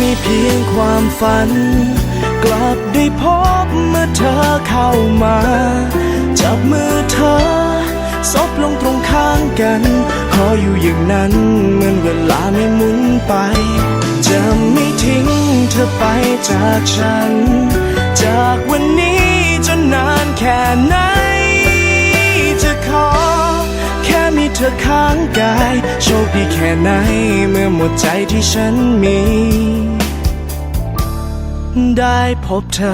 มีเพียงความฝัน กลับได้พบเมื่อเธอเข้ามา จับมือเธอซบลงตรงข้างกัน ขออยู่อย่างนั้นเหมือนเวลาไม่หมุนไป จะไม่ทิ้งเธอไปจากฉัน จากวันนี้จนนานแค่ไหน เธอข้างกาย โชคดีแค่ไหนเมื่อหมดใจที่ฉันมี ได้พบเธอ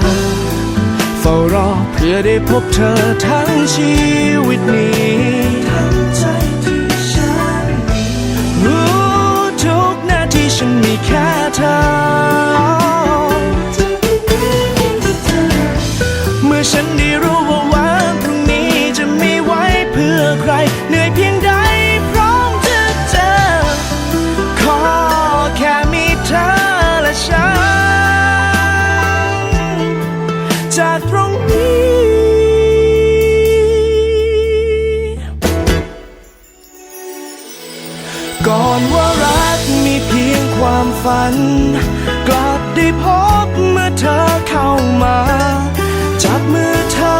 เฝ้ารอเพื่อได้พบเธอทั้งชีวิตนี้ทั้งใจที่ฉันมีรู้ทุกนาทีฉันมีแค่เธอ ก่อนว่ารักมีเพียงความฝัน กลับได้พบเมื่อเธอเข้ามา จับมือเธอ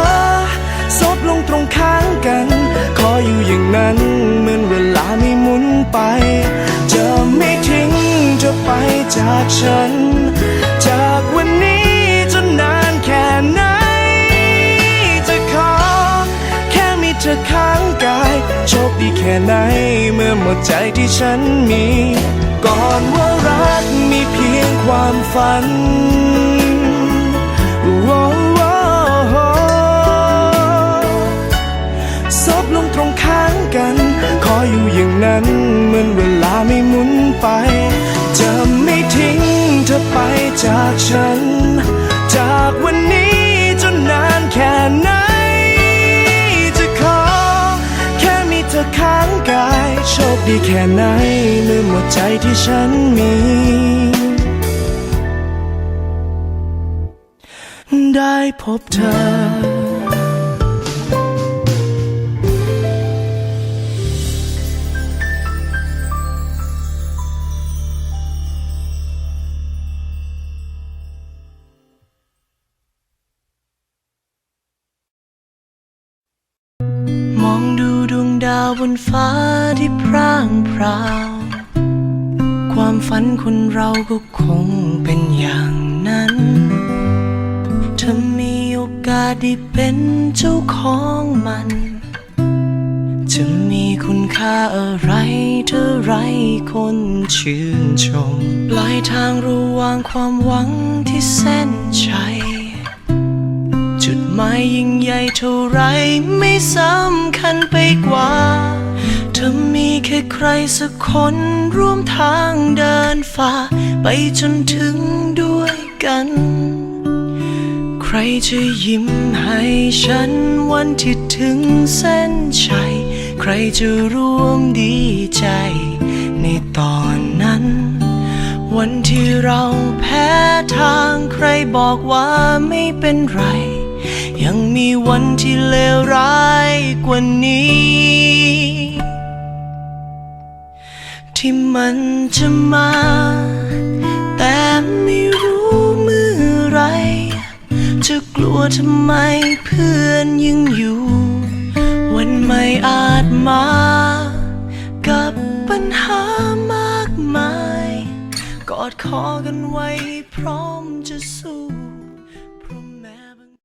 ซบลงตรงข้างกัน ขออยู่อย่างนั้นเหมือนเวลาไม่หมุนไป จะไม่ทิ้งเธอไปจากฉัน จากวันนี้จนนานแค่ไหน จะขอแค่มีเธอข้างกาย โชคดีแค่ไหน เมื่อหมดใจที่ฉันมี ก่อนว่ารักมีเพียงความฝันซบลงตรงข้างกัน ขออยู่อย่างนั้นเหมือนเวลาไม่หมุนไป จะไม่ทิ้งเธอไปจากฉัน ดีแค่ไหนเมื่อหมดใจที่ฉันมี ได้พบเธอมอง ดาวบนฟ้าที่พร่างพราว ความฝันคนเราก็คงเป็นอย่างนั้นถ้ามีโอกาสได้เป็นเจ้าของมัน จะมีคุณค่าอะไรเท่าไรคนชื่นชม ปลายทางระหว่างความหวังที่เส้นชัย ไม่ยิ่งใหญ่เท่าไรไม่สำคัญไปกว่าถ้ามีแค่ใครสักคนร่วมทางเดินฝ่า ไปจนถึงด้วยกัน ใครจะยิ้มให้ฉันวันที่ถึงเส้นชัย ใครจะร่วมดีใจ ในตอนนั้น วันที่เราแพ้ทางใครบอกว่าไม่เป็นไร ยังมีวันที่เลวร้ายกว่านี้ ที่มันจะมา แต่ไม่รู้เมื่อไร จะกลัวทำไมเพื่อนยังอยู่ วันไม่อาจมา กับปัญหามากมาย กอดคอกันไว้พร้อมจะสู้